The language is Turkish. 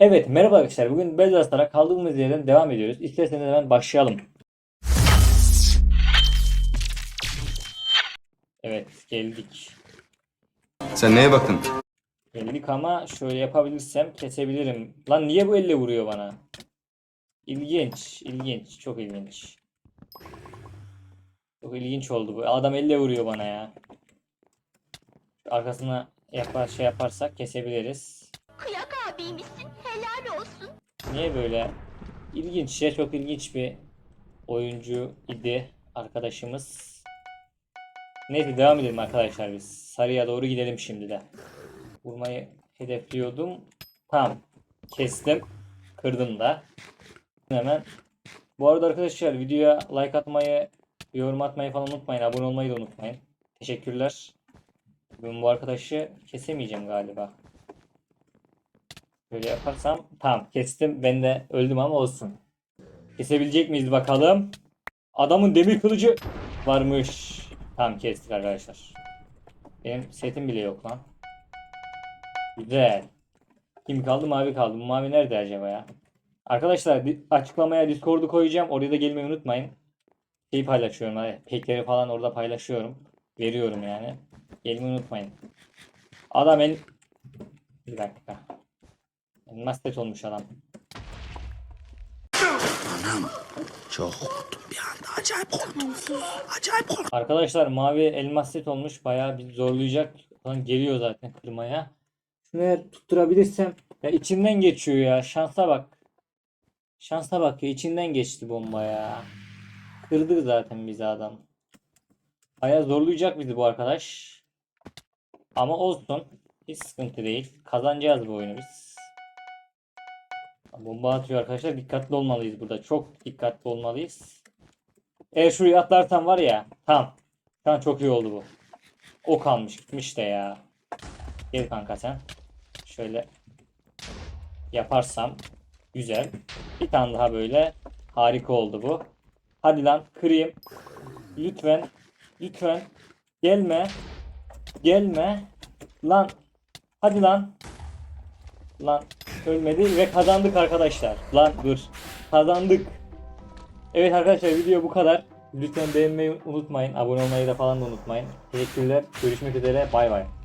Evet merhaba arkadaşlar. Bugün Bedwars'lara kaldığımız yerden devam ediyoruz. İsterseniz hemen başlayalım. Evet geldik. Sen neye baktın? Geldik ama şöyle yapabilirsem kesebilirim. Lan niye bu elle vuruyor bana? İlginç, ilginç, çok ilginç. Çok ilginç oldu bu. Adam elle vuruyor bana ya. Arkasına yapar şey yaparsak kesebiliriz. Niye böyle? İlginç ya çok ilginç bir oyuncu idi arkadaşımız. Neyse devam edelim arkadaşlar biz. Sarıya doğru gidelim şimdi de. Vurmayı hedefliyordum. Tamam. Kestim. Kırdım da. Hemen. Bu arada arkadaşlar videoya like atmayı, yorum atmayı falan unutmayın. Abone olmayı da unutmayın. Teşekkürler. Ben bu arkadaşı kesemeyeceğim galiba. Böyle yaparsam tamam kestim. Ben de öldüm ama olsun. Kesebilecek miyiz bakalım. Adamın demir kılıcı varmış. Tamam kestik arkadaşlar. Benim setim bile yok lan. Güzel. Kim kaldı? Mavi kaldı. Bu mavi nerede acaba ya? Arkadaşlar açıklamaya Discord'u koyacağım. Oraya da gelmeyi unutmayın. Şeyi paylaşıyorum. Hani pekleri falan orada paylaşıyorum. Veriyorum yani. Gelmeyi unutmayın. Adam el... Bir dakika. Elmas set olmuş adam. Çok korktum bir anda. Acayip korktum. Acayip korktum. Arkadaşlar mavi elmas set olmuş. Bayağı bir zorlayacak. Falan geliyor zaten kırmaya. Şunu eğer tutturabilirsem. Ya içinden geçiyor ya. Şansa bak. Şansa bak ya. içinden geçti bomba ya. Kırdı zaten bizi adam. Bayağı zorlayacak bizi bu arkadaş. Ama olsun. Hiç sıkıntı değil. Kazanacağız bu oyunu biz. Bomba atıyor arkadaşlar. Dikkatli olmalıyız burada. Çok dikkatli olmalıyız. Eğer şuraya atlarsam var ya. Tamam. Şu an çok iyi oldu bu. O kalmış gitmiş de ya. Gel kanka sen. Şöyle yaparsam güzel. Bir tane daha böyle harika oldu bu. Hadi lan kırayım. Lütfen. Lütfen. Gelme. Gelme. Lan. Hadi lan. Lan ölmedi ve kazandık arkadaşlar. Lan dur. Kazandık. Evet arkadaşlar video bu kadar. Lütfen beğenmeyi unutmayın. Abone olmayı da falan da unutmayın. Teşekkürler. Görüşmek üzere. Bay bay.